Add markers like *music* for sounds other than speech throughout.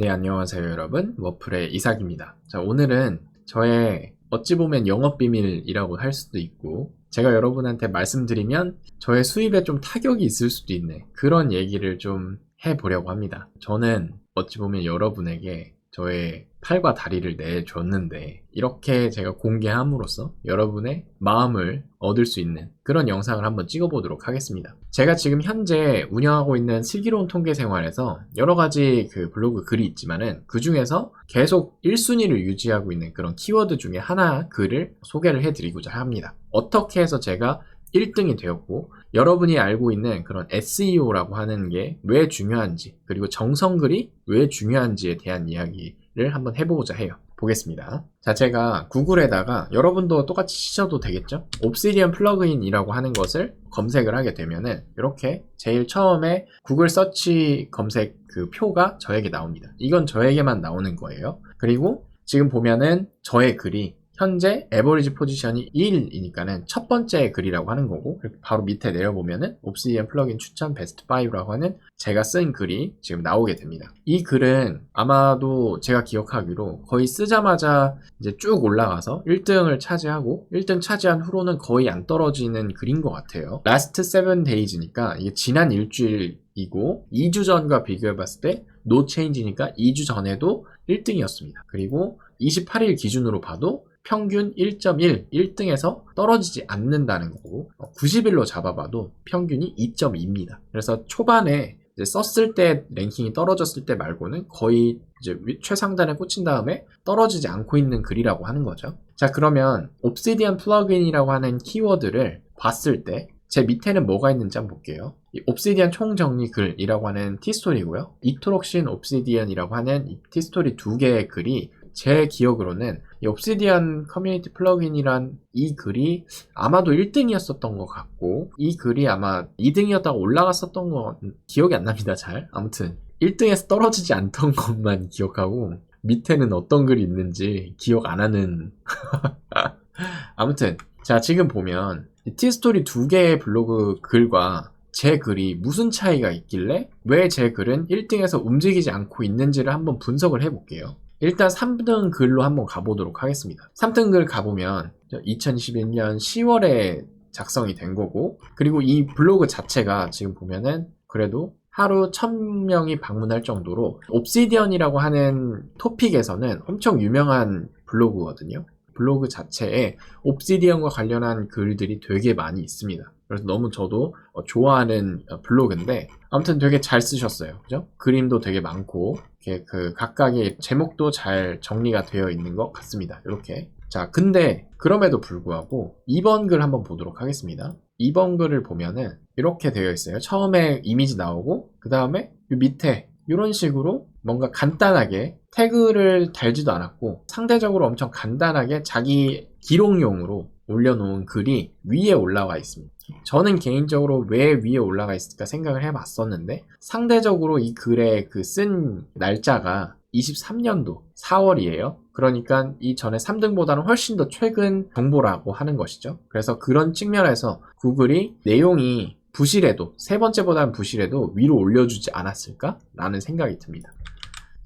네, 안녕하세요, 여러분. 워플의 이삭입니다. 자, 오늘은 저의 어찌 보면 영업 비밀이라고 할 수도 있고, 제가 여러분한테 말씀드리면 저의 수입에 좀 타격이 있을 수도 있네. 그런 얘기를 좀 해보려고 합니다. 저는 어찌 보면 여러분에게 저의 팔과 다리를 내줬는데 이렇게 제가 공개함으로써 여러분의 마음을 얻을 수 있는 그런 영상을 한번 찍어보도록 하겠습니다. 제가 지금 현재 운영하고 있는 슬기로운 통계 생활에서 여러 가지 그 블로그 글이 있지만은 그 중에서 계속 1순위를 유지하고 있는 그런 키워드 중에 하나 글을 소개를 해드리고자 합니다. 어떻게 해서 제가 1등이 되었고 여러분이 알고 있는 그런 SEO라고 하는 게 왜 중요한지 그리고 정성글이 왜 중요한지에 대한 이야기를 한번 해보고자 해요. 보겠습니다. 자, 제가 구글에다가 여러분도 똑같이 치셔도 되겠죠? 옵시디언 플러그인이라고 하는 것을 검색을 하게 되면은 이렇게 제일 처음에 구글 서치 검색 그 표가 저에게 나옵니다. 이건 저에게만 나오는 거예요. 그리고 지금 보면은 저의 글이 현재 에버리지 포지션이 1이니까는 첫 번째 글이라고 하는 거고 바로 밑에 내려보면은 옵시디언 플러그인 추천 베스트 5라고 하는 제가 쓴 글이 지금 나오게 됩니다. 이 글은 아마도 제가 기억하기로 거의 쓰자마자 이제 쭉 올라가서 1등을 차지하고 1등 차지한 후로는 거의 안 떨어지는 글인 것 같아요. 라스트 7 데이즈니까 이게 지난 일주일 이고 2주 전과 비교해 봤을 때 노 체인지니까 2주 전에도 1등이었습니다. 그리고 28일 기준으로 봐도 평균 1.1, 1등에서 떨어지지 않는다는 거고 90일로 잡아봐도 평균이 2.2입니다. 그래서 초반에 썼을 때 랭킹이 떨어졌을 때 말고는 거의 이제 최상단에 꽂힌 다음에 떨어지지 않고 있는 글이라고 하는 거죠. 자 그러면 옵시디언 플러그인이라고 하는 키워드를 봤을 때 제 밑에는 뭐가 있는지 한번 볼게요. 이 옵시디언 총정리 글이라고 하는 티스토리고요. 이토록 신 옵시디언이라고 하는 이 티스토리 두 개의 글이 제 기억으로는 이 옵시디안 커뮤니티 플러그인이란 이 글이 아마도 1등이었었던 것 같고 이 글이 아마 2등이었다가 올라갔었던 거 기억이 안 납니다 잘 아무튼 1등에서 떨어지지 않던 *laughs* 것만 기억하고 밑에는 어떤 글이 있는지 기억 안 하는 *laughs* 아무튼 자 지금 보면 티스토리 두 개의 블로그 글과 제 글이 무슨 차이가 있길래 왜 제 글은 1등에서 움직이지 않고 있는지를 한번 분석을 해볼게요. 일단 3등 글로 한번 가보도록 하겠습니다. 3등 글 가보면 2021년 10월에 작성이 된 거고 그리고 이 블로그 자체가 지금 보면은 그래도 하루 1000명이 방문할 정도로 옵시디언이라고 하는 토픽에서는 엄청 유명한 블로그거든요. 블로그 자체에 옵시디언과 관련한 글들이 되게 많이 있습니다. 그래서 너무 저도 좋아하는 블로그인데 아무튼 되게 잘 쓰셨어요. 그죠? 그림도 되게 많고 이렇게 그 각각의 제목도 잘 정리가 되어 있는 것 같습니다. 이렇게. 자, 근데 그럼에도 불구하고 2번 글 한번 보도록 하겠습니다. 2번 글을 보면은 이렇게 되어 있어요. 처음에 이미지 나오고 그 다음에 밑에 이런 식으로 뭔가 간단하게 태그를 달지도 않았고 상대적으로 엄청 간단하게 자기 기록용으로 올려놓은 글이 위에 올라와 있습니다. 저는 개인적으로 왜 위에 올라가 있을까 생각을 해봤었는데 상대적으로 이 글의 그 쓴 날짜가 23년도 4월이에요. 그러니까 이 전에 3등보다는 훨씬 더 최근 정보라고 하는 것이죠. 그래서 그런 측면에서 구글이 내용이 부실해도 세 번째보다는 부실해도 위로 올려주지 않았을까? 라는 생각이 듭니다.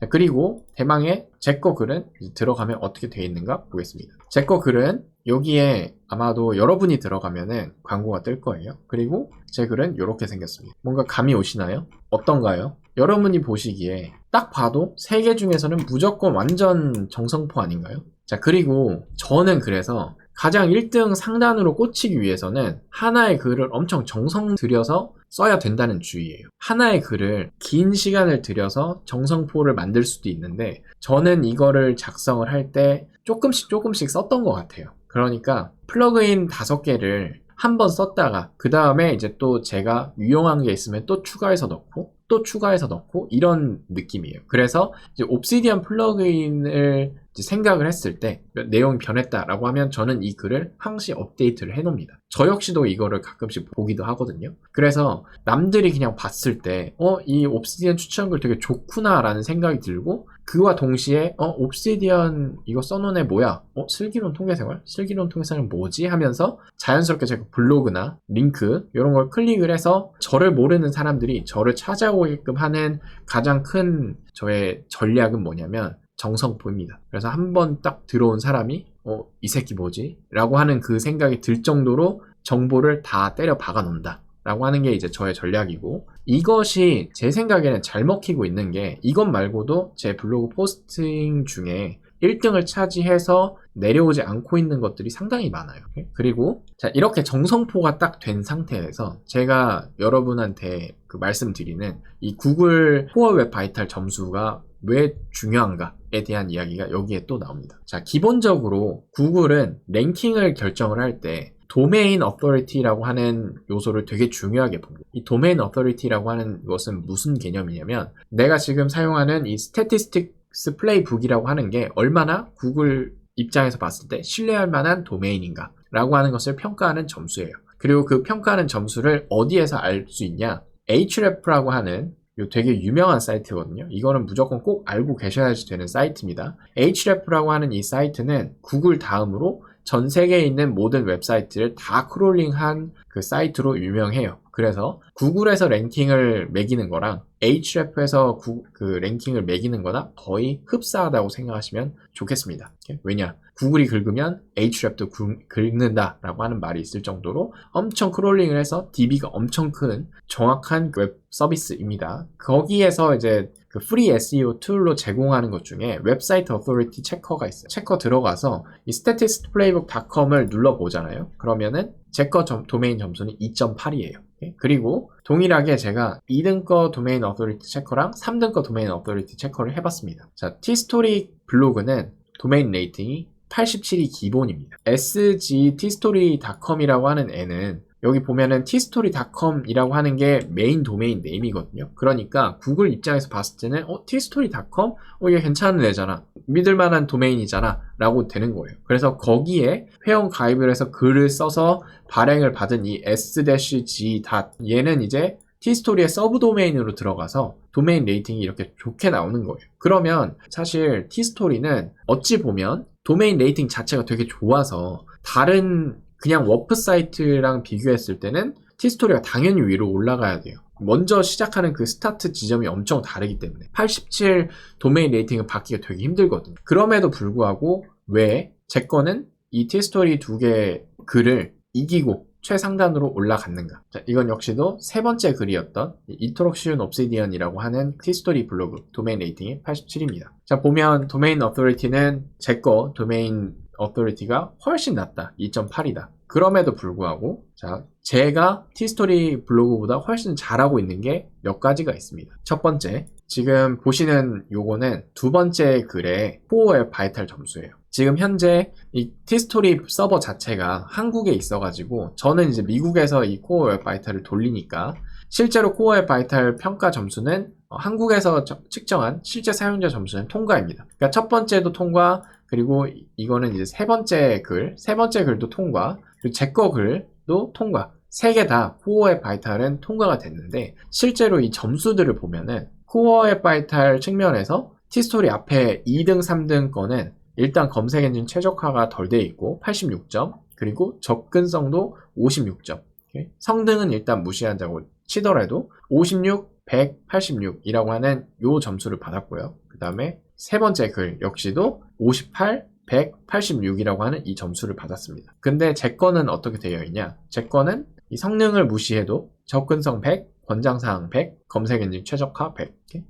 그리고 대망의 제거 글은 들어가면 어떻게 되어 있는가 보겠습니다. 제거 글은 여기에 아마도 여러분이 들어가면은 광고가 뜰 거예요. 그리고 제 글은 이렇게 생겼습니다. 뭔가 감이 오시나요? 어떤가요? 여러분이 보시기에 딱 봐도 세 개 중에서는 무조건 완전 정성포 아닌가요? 자, 그리고 저는 그래서 가장 1등 상단으로 꽂히기 위해서는 하나의 글을 엄청 정성 들여서 써야 된다는 주의예요. 하나의 글을 긴 시간을 들여서 정성포를 만들 수도 있는데 저는 이거를 작성을 할 때 조금씩 조금씩 썼던 것 같아요. 그러니까 플러그인 다섯 개를 한 번 썼다가 그 다음에 이제 또 제가 유용한 게 있으면 또 추가해서 넣고 또 추가해서 넣고 이런 느낌이에요. 그래서 이제 옵시디언 플러그인을 생각을 했을 때 내용이 변했다라고 하면 저는 이 글을 항시 업데이트를 해놓습니다. 저 역시도 이거를 가끔씩 보기도 하거든요. 그래서 남들이 그냥 봤을 때, 어, 이 옵시디언 추천글 되게 좋구나라는 생각이 들고 그와 동시에 어 옵시디언 이거 써놓은 애 뭐야? 어 슬기로운 통계생활? 슬기로운 통계생활 뭐지? 하면서 자연스럽게 제가 블로그나 링크 이런 걸 클릭을 해서 저를 모르는 사람들이 저를 찾아오게끔 하는 가장 큰 저의 전략은 뭐냐면 정성포입니다. 그래서 한 번 딱 들어온 사람이 어 이 새끼 뭐지? 라고 하는 그 생각이 들 정도로 정보를 다 때려 박아 놓는다. 라고 하는 게 이제 저의 전략이고 이것이 제 생각에는 잘 먹히고 있는 게 이것 말고도 제 블로그 포스팅 중에 1등을 차지해서 내려오지 않고 있는 것들이 상당히 많아요. 그리고 자 이렇게 정성포가 딱 된 상태에서 제가 여러분한테 그 말씀드리는 이 구글 코어 웹 바이탈 점수가 왜 중요한가에 대한 이야기가 여기에 또 나옵니다. 자 기본적으로 구글은 랭킹을 결정을 할때 도메인 어터리티라고 하는 요소를 되게 중요하게 봅니다. 이 도메인 어터리티라고 하는 것은 무슨 개념이냐면 내가 지금 사용하는 이 스태티스틱스 플레이북이라고 하는 게 얼마나 구글 입장에서 봤을 때 신뢰할 만한 도메인인가 라고 하는 것을 평가하는 점수예요. 그리고 그 평가하는 점수를 어디에서 알 수 있냐? href라고 하는 요 되게 유명한 사이트거든요. 이거는 무조건 꼭 알고 계셔야지 되는 사이트입니다. href라고 하는 이 사이트는 구글 다음으로 전 세계에 있는 모든 웹사이트를 다 크롤링한 그 사이트로 유명해요. 그래서 구글에서 랭킹을 매기는 거랑 href에서 구, 그 랭킹을 매기는 거나 거의 흡사하다고 생각하시면 좋겠습니다. 왜냐? 구글이 긁으면 href도 구, 긁는다 라고 하는 말이 있을 정도로 엄청 크롤링을 해서 DB가 엄청 큰 정확한 웹 서비스입니다. 거기에서 이제 그 프리 SEO 툴로 제공하는 것 중에 웹사이트 어토리티 체커가 있어요. 체커 들어가서 이 statisticplaybook.com을 눌러보잖아요. 그러면은 제거 도메인 점수는 2.8이에요. 그리고 동일하게 제가 2등 거 도메인 어토리티 체커랑 3등 거 도메인 어토리티 체커를 해봤습니다. 자, 티스토리 블로그는 도메인 레이팅이 87이 기본입니다. sgtstory.com이라고 하는 애는 여기 보면은 tstory.com이라고 하는 게 메인 도메인 네임이거든요. 그러니까 구글 입장에서 봤을 때는 어 tstory.com? 어 이게 괜찮은 애잖아. 믿을 만한 도메인이잖아. 라고 되는 거예요. 그래서 거기에 회원 가입을 해서 글을 써서 발행을 받은 이 s-g. 얘는 이제 티스토리의 서브 도메인으로 들어가서 도메인 레이팅이 이렇게 좋게 나오는 거예요. 그러면 사실 티스토리는 어찌 보면 도메인 레이팅 자체가 되게 좋아서 다른 그냥 워프 사이트랑 비교했을 때는 티스토리가 당연히 위로 올라가야 돼요. 먼저 시작하는 그 스타트 지점이 엄청 다르기 때문에 87 도메인 레이팅을 받기가 되게 힘들거든요. 그럼에도 불구하고 왜 제 거는 이 티스토리 두 개 글을 이기고 최상단으로 올라갔는가? 자, 이건 역시도 세 번째 글이었던 이토록 쉬운 옵시디언이라고 하는 티스토리 블로그 도메인 레이팅이 87입니다. 자, 보면 도메인 어토리티는 제 거 도메인 어토리티가 훨씬 낮다. 2.8이다. 그럼에도 불구하고 자 제가 티스토리 블로그보다 훨씬 잘하고 있는 게 몇 가지가 있습니다. 첫 번째 지금 보시는 요거는 두 번째 글의 코어의 바이탈 점수예요. 지금 현재 이 티스토리 서버 자체가 한국에 있어가지고 저는 이제 미국에서 이 코어 웹 바이탈을 돌리니까 실제로 코어 웹 바이탈 평가 점수는 한국에서 측정한 실제 사용자 점수는 통과입니다. 그러니까 첫 번째도 통과, 그리고 이거는 이제 세 번째 글, 세 번째 글도 통과, 그리고 제 거 글도 통과. 세 개 다 코어의 바이탈은 통과가 됐는데 실제로 이 점수들을 보면은 코어의 바이탈 측면에서 티스토리 앞에 2등, 3등 거는 일단 검색 엔진 최적화가 덜 돼 있고 86점, 그리고 접근성도 56점. 성능은 일단 무시한다고 치더라도 56, 186이라고 하는 요 점수를 받았고요. 그 다음에 세 번째 글 역시도 58, 186이라고 하는 이 점수를 받았습니다. 근데 제 거는 어떻게 되어 있냐? 제 거는 이 성능을 무시해도 접근성 100, 권장사항 100, 검색 엔진 최적화 100. 이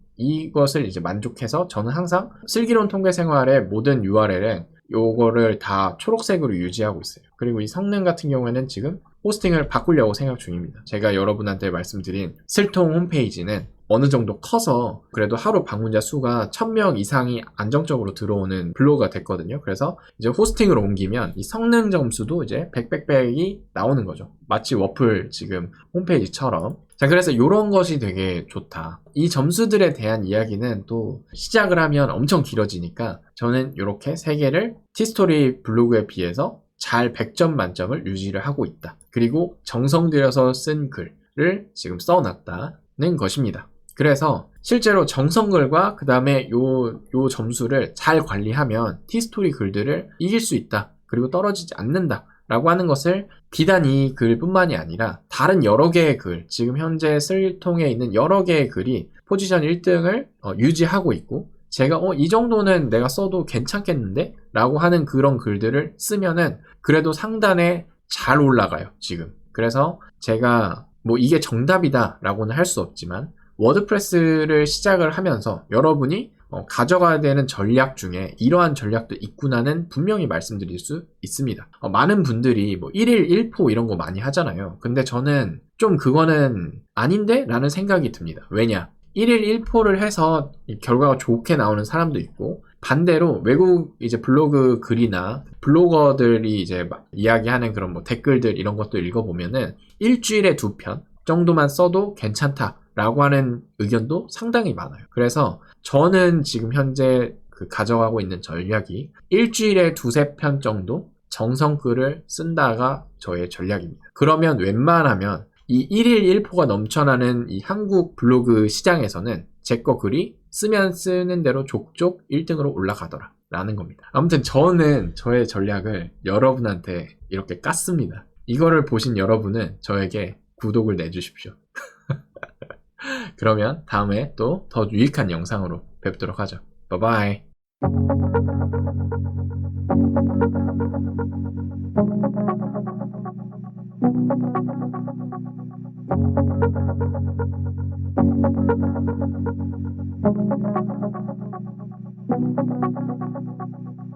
것을 이제 만족해서 저는 항상 슬기로운 통계 생활의 모든 URL은 요거를 다 초록색으로 유지하고 있어요. 그리고 이 성능 같은 경우에는 지금 호스팅을 바꾸려고 생각 중입니다. 제가 여러분한테 말씀드린 슬통 홈페이지는 어느 정도 커서 그래도 하루 방문자 수가 1000명 이상이 안정적으로 들어오는 블로그가 됐거든요. 그래서 이제 호스팅을 옮기면 이 성능 점수도 이제 100백백이 나오는 거죠. 마치 워플 지금 홈페이지처럼. 자, 그래서 이런 것이 되게 좋다. 이 점수들에 대한 이야기는 또 시작을 하면 엄청 길어지니까 저는 이렇게 세 개를 티스토리 블로그에 비해서 잘 100점 만점을 유지를 하고 있다. 그리고 정성 들여서 쓴 글을 지금 써놨다는 것입니다. 그래서 실제로 정성글과 그 다음에 요, 요 점수를 잘 관리하면 티스토리 글들을 이길 수 있다. 그리고 떨어지지 않는다. 라고 하는 것을 비단 이 글뿐만이 아니라 다른 여러 개의 글, 지금 현재 쓸통에 있는 여러 개의 글이 포지션 1등을 어, 유지하고 있고 제가 어, 이 정도는 내가 써도 괜찮겠는데? 라고 하는 그런 글들을 쓰면은 그래도 상단에 잘 올라가요, 지금. 그래서 제가 뭐 이게 정답이다 라고는 할 수 없지만 워드프레스를 시작을 하면서 여러분이 어, 가져가야 되는 전략 중에 이러한 전략도 있구나는 분명히 말씀드릴 수 있습니다. 어, 많은 분들이 뭐 1일 1포 이런 거 많이 하잖아요. 근데 저는 좀 그거는 아닌데? 라는 생각이 듭니다. 왜냐? 1일 1포를 해서 결과가 좋게 나오는 사람도 있고 반대로 외국 이제 블로그 글이나 블로거들이 이제 막 이야기하는 그런 뭐 댓글들 이런 것도 읽어보면은 일주일에 두 편 정도만 써도 괜찮다 라고 하는 의견도 상당히 많아요. 그래서 저는 지금 현재 그 가져가고 있는 전략이 일주일에 두세 편 정도 정성글을 쓴다가 저의 전략입니다. 그러면 웬만하면 이 1일 1포가 넘쳐나는 이 한국 블로그 시장에서는 제 거 글이 쓰면 쓰는 대로 족족 1등으로 올라가더라. 라는 겁니다. 아무튼 저는 저의 전략을 여러분한테 이렇게 깠습니다. 이거를 보신 여러분은 저에게 구독을 내주십시오. *laughs* 그러면 다음에 또 더 유익한 영상으로 뵙도록 하죠. 바이바이.